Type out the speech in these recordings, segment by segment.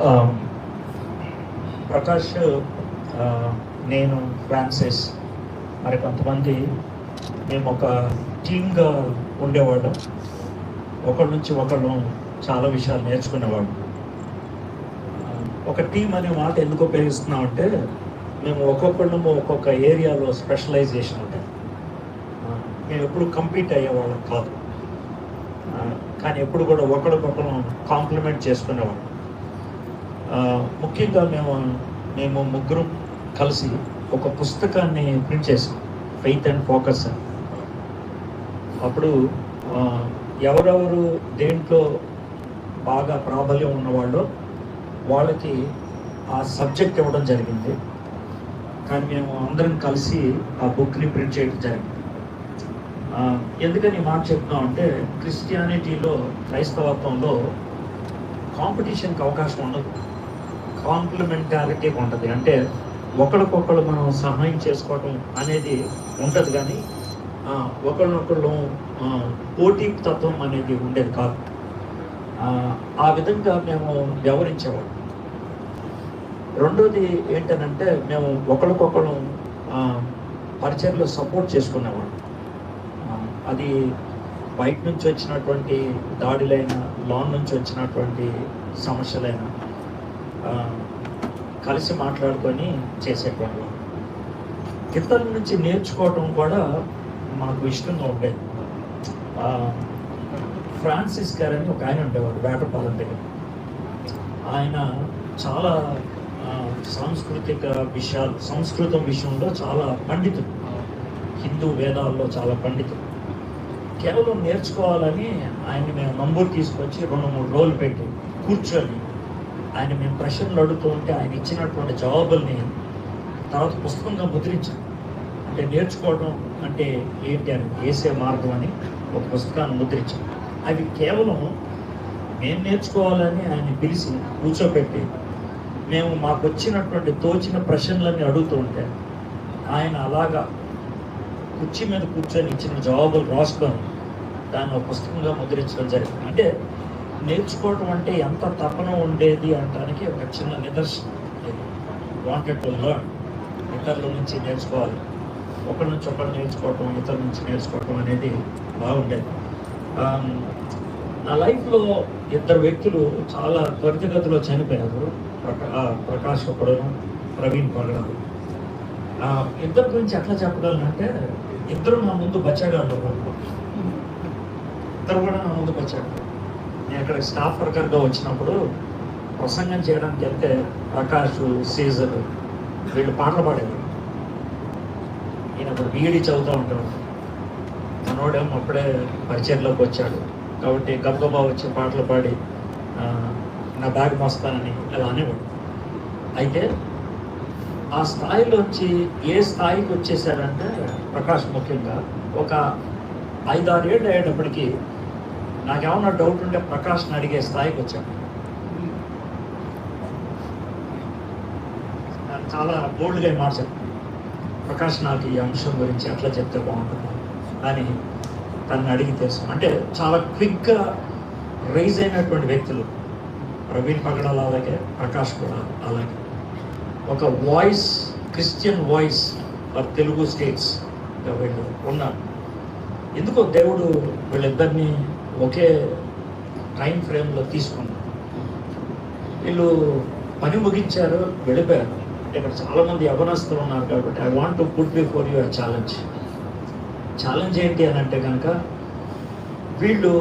Um, Prakash నేను Francis మరి కొంతమంది మేము ఒక టీమ్గా ఉండేవాళ్ళం. ఒకళ్ళ నుంచి ఒకళ్ళు చాలా విషయాలు నేర్చుకునేవాళ్ళం. ఒక టీం అనే మాట ఎందుకు ఉపయోగిస్తున్నాం అంటే మేము ఒక్కొక్కళ్ళము ఒక్కొక్క ఏరియాలో స్పెషలైజేషన్ ఉంటాయి మేము ఎప్పుడు కంపీట్ అయ్యేవాళ్ళం కాదు. కానీ ఎప్పుడు కూడా ఒకరికొకరు కాంప్లిమెంట్ చేసుకునేవాళ్ళం. ముఖ్యంగా మేము మేము ముగ్గురు కలిసి ఒక పుస్తకాన్ని ప్రింట్ చేసాం ఫెయిత్ అండ్ ఫోకస్ అని. అప్పుడు ఎవరెవరు దేంట్లో బాగా ప్రాబల్యం ఉన్నవాళ్ళు వాళ్ళకి ఆ సబ్జెక్ట్ ఇవ్వడం జరిగింది. కానీ మేము అందరం కలిసి ఆ బుక్ని ప్రింట్ చేయడం జరిగింది. ఎందుకని మాట చెప్తున్నాం అంటే క్రిస్టియానిటీలో క్రైస్తవత్వంలో కాంపిటీషన్కి అవకాశం ఉండదు. కాంప్లిమెంటారిటీ ఉంటుంది. అంటే ఒకరికొకరు మనం సహాయం చేసుకోవటం అనేది ఉంటుంది కానీ ఆ, ఒకరినొకళ్ళు పోటీ తత్వం అనేది ఉండేది కాదు. ఆ, విధంగా మేము వ్యవహరించేవాళ్ళం. రెండోది ఏంటనంటే మేము ఒకరికొకరు ఆ, పరిచయలో సపోర్ట్ చేసుకునేవాళ్ళం. అది బయట నుంచి వచ్చినటువంటి దాడులైనా లోన్ నుంచి వచ్చినటువంటి సమస్యలైనా కలిసి మాట్లాడుకొని చేసేటువంటి ఇతరుల నుంచి నేర్చుకోవటం కూడా మాకు ఇష్టంగా ఉండేది. ఫ్రాన్సిస్ గారు అని ఒక ఆయన ఉండేవాడు వేటపాలెం దగ్గర. ఆయన చాలా సాంస్కృతిక విషయాలు సంస్కృతం విషయంలో చాలా పండితుడు. హిందూ వేదాల్లో చాలా పండితుడు. కేవలం నేర్చుకోవాలని ఆయన్ని మేము నంబర్ తీసుకొచ్చి రెండు మూడు రోజులు పెట్టి కూర్చొని ఆయన మేము ప్రశ్నలు అడుగుతూ ఉంటే ఆయన ఇచ్చినటువంటి జవాబుల్ని తర్వాత పుస్తకంగా ముద్రించాం అంటే నేర్చుకోవడం అంటే ఏంటి అని వేసే మార్గం అని ఒక పుస్తకాన్ని ముద్రించాం అవి కేవలం మేము నేర్చుకోవాలని ఆయన పిలిచి కూర్చోబెట్టి మేము మాకు వచ్చినటువంటి తోచిన ప్రశ్నలన్నీ అడుగుతూ ఉంటే ఆయన అలాగా కుర్చీ మీద కూర్చొని ఇచ్చిన జవాబులు రాసుకొని దాన్ని ఒక పుస్తకంగా ముద్రించడం జరిగింది. అంటే నేర్చుకోవడం అంటే ఎంత తపన ఉండేది అనడానికి ఒక చిన్న నిదర్శనం. వాంటెడ్ టు లర్న్ ఇతరుల నుంచి నేర్చుకోవాలి. ఒకరి నుంచి ఒకరు నేర్చుకోవటం ఇతరుల నుంచి నేర్చుకోవటం అనేది బాగుండేది. Um, నా లైఫ్లో ఇద్దరు వ్యక్తులు చాలా త్వరితగతిలో చనిపోయారు ప్రకాష్ ఒకడు ప్రవీణ్ పగడాలు ఇద్దరి గురించి ఎట్లా చెప్పగలనంటే ఇద్దరు నా ముందు బచ్చగాళ్ళు ఇద్దరు కూడా నా ముందు బచ్చగాళ్ళు. నేను అక్కడ స్టాఫ్ వర్కర్గా వచ్చినప్పుడు ప్రసంగం చేయడానికి వెళ్తే ప్రకాష్ సీజర్ వీళ్ళు పాటలు పాడేవారు. ఈయన అప్పుడు బీఈడి చదువుతూ ఉంటాడు. మనోడేమో అప్పుడే పరిచయంలోకి వచ్చాడు. కాబట్టి గబగబా వచ్చి పాటలు పాడి నా బ్యాగ్ మోస్తానని అలా అనేవాడు. అయితే ఆ స్థాయిలోంచి ఏ స్థాయికి వచ్చేసారంటే ప్రకాష్ ముఖ్యంగా ఒక ఐదారు ఏళ్ళు అయ్యేటప్పటికీ నాకేమన్నా డౌట్ ఉంటే ప్రకాష్ని అడిగే స్థాయికి వచ్చాను. నాకు చాలా బోల్డ్గా మాట ప్రకాష్ నాకు ఈ అంశం గురించి ఎట్లా చెప్తే బాగుంటుంది అని తను అడిగి తెలుసు. అంటే చాలా క్విక్గా రైజ్ అయినటువంటి వ్యక్తులు. ప్రవీణ్ పగడాల అలాగే ప్రకాష్ కూడా అలాగే. ఒక voice Christian voice for Telugu states వీళ్ళు ఉన్నారు? ఎందుకో దేవుడు వీళ్ళిద్దరినీ ఒకే టైం ఫ్రేమ్లో తీసుకున్నారు వీళ్ళు పని ముగించారు వెళ్ళిపోయారు. ఇక్కడ చాలామంది యవనస్తులు ఉన్నారు కాబట్టి I want to put before your challenge challenge ఏంటి అని అంటే కనుక వీళ్ళు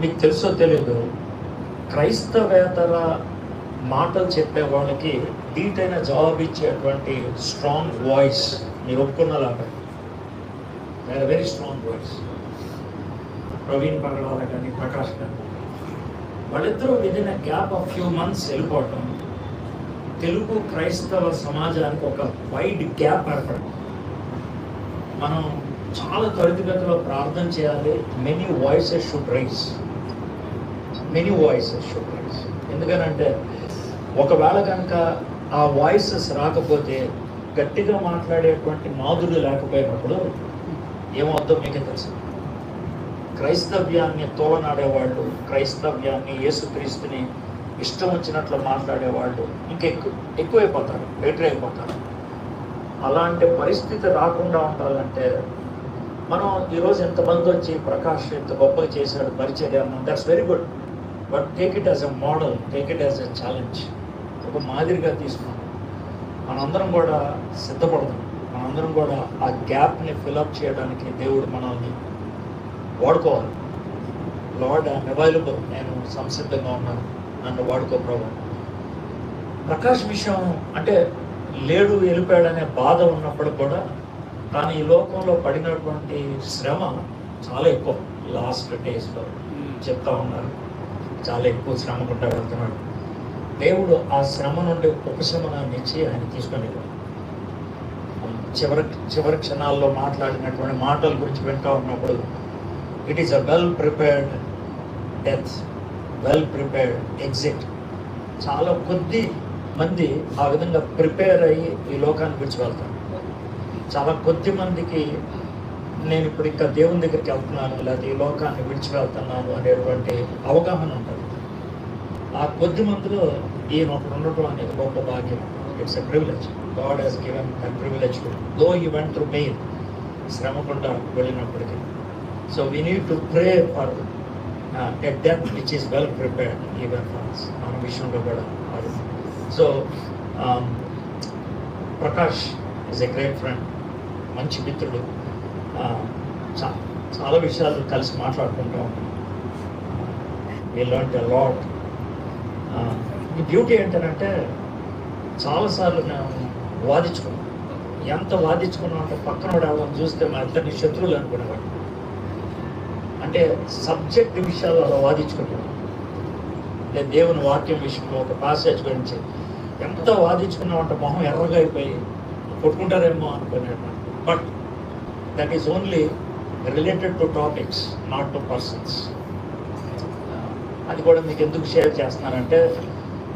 మీకు తెలుసో తెలియదు క్రైస్తవేతర మాటలు చెప్పే వాళ్ళకి దీటైన జవాబు ఇచ్చేటువంటి స్ట్రాంగ్ వాయిస్ మీరు ఒప్పుకున్నలాగా. Very strong voice Praveen Pagadala కానీ ప్రకాష్ కానీ వాళ్ళిద్దరూ within gap of few months వెళ్ళిపోవటం తెలుగు క్రైస్తవ సమాజానికి ఒక వైడ్ గ్యాప్ ఏర్పడటం. మనం చాలా త్వరితగతిలో ప్రార్థన చేయాలి. Many voices should rise many voices should rise ఎందుకనంటే ఒకవేళ కనుక ఆ వాయిసెస్ రాకపోతే గట్టిగా మాట్లాడేటువంటి మాధుర్యం లేకపోయినప్పుడు ఏమవుద్దో మీకే తెలుసు. క్రైస్తవ్యాన్ని తోలనాడేవాళ్ళు క్రైస్తవ్యాన్ని యేసుక్రీస్తుని ఇష్టం వచ్చినట్లు మాట్లాడేవాళ్ళు ఇంకెక్కువ ఎక్కువైపోతారు బెటర్ అయిపోతారు అలాంటి పరిస్థితి రాకుండా ఉండాలంటే మనం ఈరోజు ఎంతమంది వచ్చి ప్రకాష్ ఎంత గొప్పగా చేశాడు పరిచర్య that's very good but take it as a model take it as a challenge ఒక మాదిరిగా తీసుకున్నాం మనందరం కూడా సిద్ధపడదాం. మనందరం కూడా ఆ గ్యాప్ని ఫిలప్ చేయడానికి దేవుడు మనల్ని వాడుకోవాలి. లార్డ్ ఐఎమ్ అవైలబుల్ నేను సంసిద్ధంగా ఉన్నాను. నన్ను వాడుకో ప్రభు. ప్రకాష్ విషయం అంటే లేడు వెళ్ళిపోయాడనే బాధ ఉన్నప్పుడు కూడా తాను ఈ లోకంలో పడినటువంటి శ్రమ చాలా ఎక్కువ లాస్ట్ డేస్లో చెప్తా ఉన్నారు. చాలా ఎక్కువ శ్రమ గుండా వెళ్తున్నాడు. దేవుడు ఆ శ్రమ నుండి ఉపశమనాన్ని ఇచ్చి ఆయన తీసుకొని చివరి చివరి క్షణాల్లో మాట్లాడినటువంటి మాటల గురించి వింటా ఉన్నప్పుడు it is a well prepared death well prepared exit చాలా కొద్ది మంది ఆ విధంగా ప్రిపేర్ అయ్యి ఈ లోకాన్ని విడిచి వెళ్తారు చాలా కొద్ది మందికి నేను ఇప్పుడు ఇంకా దేవుని దగ్గరికి వెళ్తున్నాను లేదా ఈ లోకాన్ని విడిచి వెళ్తున్నాను అనేటువంటి అవగాహన ఉంటుంది. ఆ కొద్ది మందిలో ఈయన ఒకడు ఉండటం అనేది గొప్ప భాగ్యం. It's a privilege God has given a privilege though he went through main శ్రమ గుండా వెళ్ళినప్పటికీ. So we need to pray for a death which is well prepared even for మన విషయంలో కూడా అది so Prakash is a great friend మంచి మిత్రుడు. చాలా విషయాలు కలిసి మాట్లాడుకుంటూ ఉంటాం. వీ లర్న్ లాట్ ఈ బ్యూటీ ఏంటంటే చాలాసార్లు మేము వాదించుకున్నాం. ఎంత వాదించుకున్నాం అంటే పక్కన వాడు చూస్తే మా ఇద్దరిని శత్రువులు అనుకునేవాడు అంటే సబ్జెక్ట్ విషయాలు అలా వాదించుకున్నాం నేను దేవుని వాక్యం విషయంలో ఒక పాసేజ్ గురించి ఎంత వాదించుకున్నాం అంటే మొహం ఎర్రగా అయిపోయి కొట్టుకుంటారేమో అనుకునేవాడు but that is only related to topics not to persons అది కూడా మీకు ఎందుకు షేర్ చేస్తున్నానంటే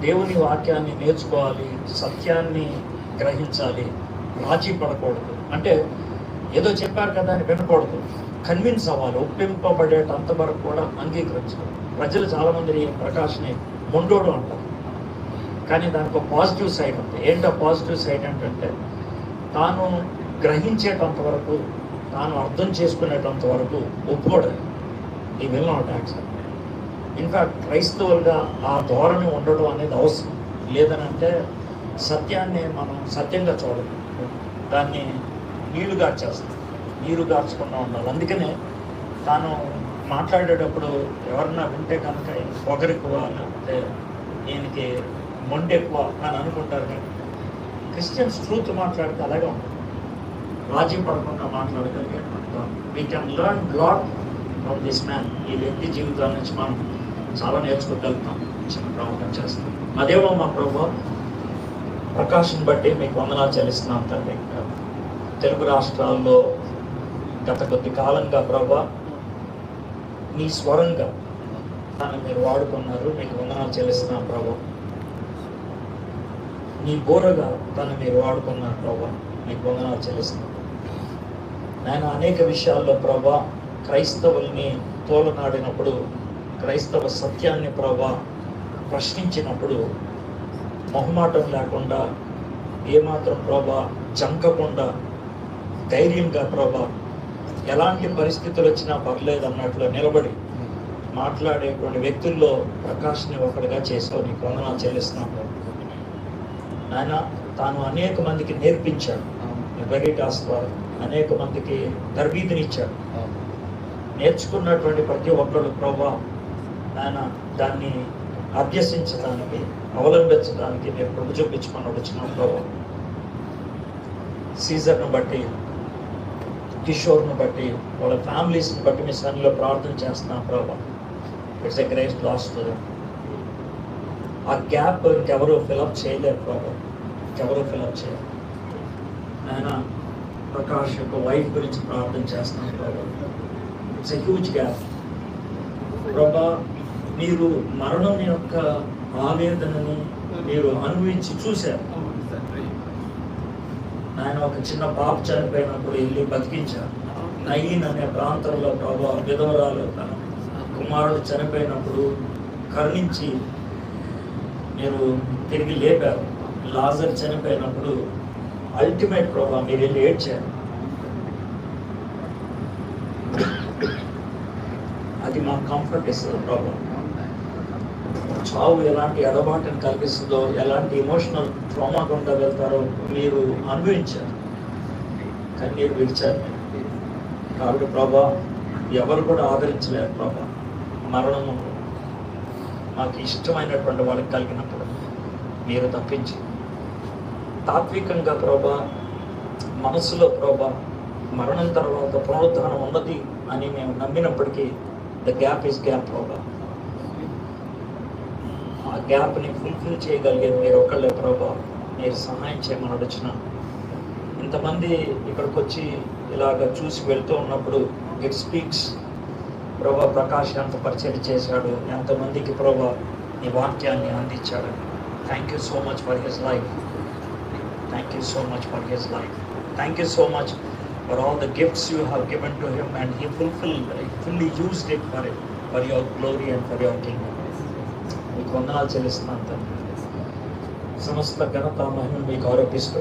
దేవుని వాక్యాన్ని నేర్చుకోవాలి సత్యాన్ని గ్రహించాలి రాజీ పడకూడదు అంటే ఏదో చెప్పారు కదా అని వినకూడదు. కన్విన్స్ అవ్వాలి ఒప్పింపబడేటంత వరకు కూడా అంగీకరించాలి ప్రజలు చాలామంది ప్రకాష్ని మొండోడు అంటారు. కానీ దానికి ఒక పాజిటివ్ సైడ్ ఉంది. ఏంటో పాజిటివ్ సైడ్ ఏంటంటే తాను గ్రహించేటంత వరకు తాను అర్థం చేసుకునేటంత వరకు ఒప్పుకోడు. ఈ విల్ నాట్ యాక్సెప్ట్. క్రైస్తవులుగా ఆ ధోరణి ఉండడం అనేది అవసరం. లేదనంటే సత్యాన్ని మనం సత్యంగా చూడదు దాన్ని నీళ్ళుగా చేస్తాం. నీరు గార్చకుండా ఉండాలి. అందుకనే తాను మాట్లాడేటప్పుడు ఎవరన్నా వింటే కనుక పొగరెక్కువ లేకపోతే ఈయనకి మొండి ఎక్కువ అని అనుకుంటారు కానీ క్రిస్టియన్స్ ట్రూత్ మాట్లాడితే అలాగే ఉంటుంది. రాజీ పడకుండా మాట్లాడగలిగేటువంటి we can learn lot from this man ఈ వ్యక్తి జీవితాల నుంచి మనం చాలా నేర్చుకోగలుగుతాం. చిన్న ప్రవర్తన చేస్తాం. అదేమో మా ప్రభు ప్రకాశం బట్టి మీకు వందనాలు చెల్లిస్తున్నాం తండ్రి. తెలుగు రాష్ట్రాల్లో గత కొద్ది కాలంగా ప్రభా నీ స్వరంగా మీరు వాడుకున్నారు మీకు వందనాలు చెల్లిస్తున్నాం ప్రభా. నీ బోరగా తను మీరు వాడుకున్నారు ప్రభా మీకు వందనాలు చెల్లిస్తున్నాం. నేను అనేక విషయాల్లో ప్రభా క్రైస్తవుల్ని తోలనాడినప్పుడు క్రైస్తవ సత్యాన్ని ప్రభా ప్రశ్నించినప్పుడు మొహమాటం లేకుండా ఏమాత్రం ప్రభా చంకకుండా ధైర్యంగా ప్రభా ఎలాంటి పరిస్థితులు వచ్చినా పర్లేదు అన్నట్లు నిలబడి మాట్లాడేటువంటి వ్యక్తుల్లో ప్రకాష్ని ఒకటిగా చేసావు నీకు వందనాలు చెల్లిస్తున్నాం. ప్రభు. నాయన తాను అనేక మందికి నేర్పించాడు. వెరిటాస్ ద్వారా అనేక మందికి తరబీతినిచ్చాడు నేర్చుకున్నటువంటి ప్రతి ఒక్కరు ప్రభా ఆయన దాన్ని అభ్యసించడానికి అవలంబించడానికి నేను ప్రభు చూపించుకొని వచ్చిన ప్రభా సీజర్ను బట్టి కిషోర్ను బట్టి వాళ్ళ ఫ్యామిలీస్ని బట్టి మీ సన్లో ప్రార్థన చేస్తున్నాం ప్రభా. ఇట్స్ ఎ గ్రేట్ లాస్ ఆ గ్యాప్ ఇంకెవరు ఫిలప్ చేయలేరు ప్రభా. ఇంకెవరు ఫిలప్ చేయలేరు ఆయన ప్రకాష్ యొక్క వైఫ్ గురించి ప్రార్థన చేస్తున్నాం ప్రభా. ఇట్స్ ఎ హ్యూజ్ గ్యాప్ ప్రభా మీరు మరణం యొక్క ఆవేదనని మీరు అనుభవించి చూశారు. ఆయన ఒక చిన్న బాబు చనిపోయినప్పుడు వెళ్ళి బతికించారు. నయీన్ అనే ప్రాంతంలో ప్రభా విధవరాలు తన కుమారుడు చనిపోయినప్పుడు కరుణించి మీరు తిరిగి లేపారు. లాజర్ చనిపోయినప్పుడు అల్టిమేట్ ప్రభా మీరు వెళ్ళి ఏడ్చారు. అది మాకు కంఫర్ట్ ఇస్తుంది ప్రభా. చావు ఎలాంటి ఎడబాటుని కల్పిస్తుందో ఎలాంటి ఎమోషనల్ ట్రామా గుండా వెళ్తారో మీరు అనుభవించారు. కన్నీరు విడిచారు. కాబట్టి ప్రభా ఎవరు కూడా ఆదరించలేరు ప్రభా. మరణము మాకు ఇష్టమైనటువంటి వాళ్ళకి కలిగినప్పుడు మీరు తప్పించి. తాత్వికంగా ప్రభా మనసులో ప్రభా మరణం తర్వాత పునరుద్ధరణ ఉన్నది అని మేము నమ్మినప్పటికీ ద గ్యాప్ ఇస్ గ్యాప్ ప్రభా. ఆ గ్యాప్ని ఫుల్ఫిల్ చేయగలిగేది మీరు ఒక్కళ్ళే ప్రభా. మీరు సహాయం చేయమని వచ్చిన ఇంతమంది ఇక్కడికి వచ్చి ఇలాగ చూసి వెళ్తూ ఉన్నప్పుడు ఇట్ స్పీక్స్ ప్రభా ప్రకాష్ ఎంత పరిచయం చేశాడు ఎంతమందికి ప్రభా నీ వాక్యాన్ని అందించాడు. Thank you so much for his life thank you so much for his life thank you so much for all the gifts you have given to him and he fulfil fully used it for for your glory and for your king మీకు వందనాలు చెల్లిస్తున్నాను తండ్రి. సమస్త ఘనత మహిమ మీకు ఆరోపిస్తూ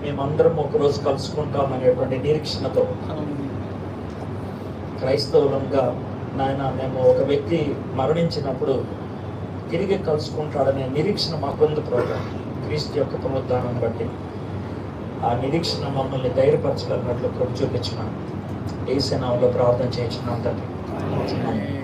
మేమందరం ఒకరోజు కలుసుకుంటామనేటువంటి నిరీక్షణతో క్రైస్తవులంగా నాయన మేము ఒక వ్యక్తి మరణించినప్పుడు తిరిగి కలుసుకుంటాడనే నిరీక్షణ మాకుంది ప్రోగ్రాం క్రీస్తు యొక్క పునరుద్ధానం బట్టి ఆ నిరీక్షణ మమ్మల్ని ధైర్యపరచగలిగినట్లు కృప చూపించిన ఏసేనాంలో ప్రార్థన చేయించున్నాను తండ్రి.